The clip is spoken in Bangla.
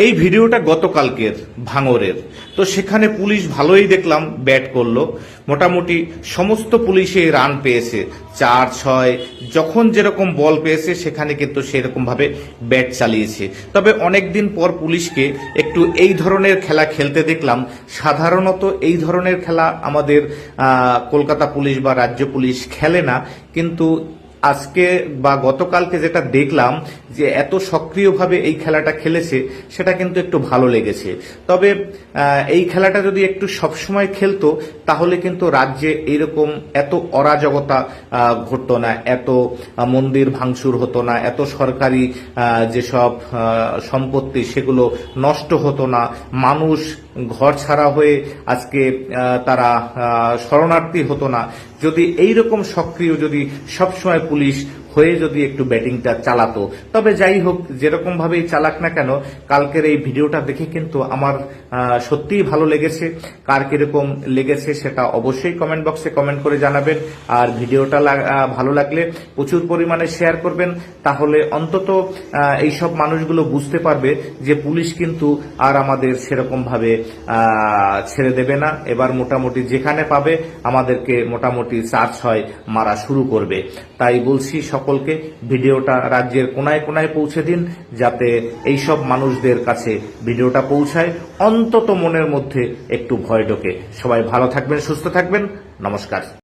এই ভিডিওটা গতকালকের, ভাঙরের। তো সেখানে পুলিশ ভালোই দেখলাম, ব্যাট করল। মোটামুটি সমস্ত পুলিশে রান পেয়েছে, চার ছয়, যখন যেরকম বল পেয়েছে, সেখানে কিন্তু সেরকম ভাবে ব্যাট চালিয়েছে। তবে অনেকদিন পর পুলিশকে একটু এই ধরনের খেলা খেলতে দেখলাম। সাধারণত এই ধরনের খেলা আমাদের কলকাতা পুলিশ বা রাজ্য পুলিশ খেলে না, কিন্তু আজকে বা গতকালকে যেটা দেখলাম যে এত সক্রিয়ভাবে এই খেলাটা খেলেছে, সেটা কিন্তু একটু ভালো লেগেছে। তবে এই খেলাটা যদি একটু সবসময় খেলতো, তাহলে কিন্তু রাজ্যে এইরকম এত অরাজকতা ঘটতো না, এত মন্দির ভাঙচুর হতো না, এত সরকারি যেসব সম্পত্তি সেগুলো নষ্ট হতো না, মানুষ ঘর ছাড়া হয়ে আজকে তারা শরণার্থী হতো না। যদি এই রকম সক্রিয় যদি সবসময় পুলিশ হয়ে যদি একটু ব্যাটিংটা চালাতো। তবে যাই হোক, যেরকম ভাবেই চালাক না কেন, কালকের এই ভিডিওটা দেখে কিন্তু আমার সত্যিই ভালো লেগেছে। কার কীরকম লেগেছে সেটা অবশ্যই কমেন্ট বক্সে কমেন্ট করে জানাবেন। আর ভিডিওটা ভালো লাগলে প্রচুর পরিমাণে শেয়ার করবেন। তাহলে অন্তত এইসব মানুষগুলো বুঝতে পারবে যে পুলিশ কিন্তু আর আমাদের সেরকম ভাবে ছেড়ে দেবে না। এবার মোটামুটি যেখানে পাবে, আমাদেরকে মোটামুটি চার্জ হয়, মারা শুরু করবে। তাই বলছি সকলকে ভিডিওটা রাজ্যের কোনায় কোনায় পৌঁছে দিন, যাতে এইসব মানুষদের কাছে ভিডিওটা পৌঁছায়, অন্তত মনের মধ্যে একটু ভয় ঢোকে। সবাই ভালো থাকবেন, সুস্থ থাকবেন। নমস্কার।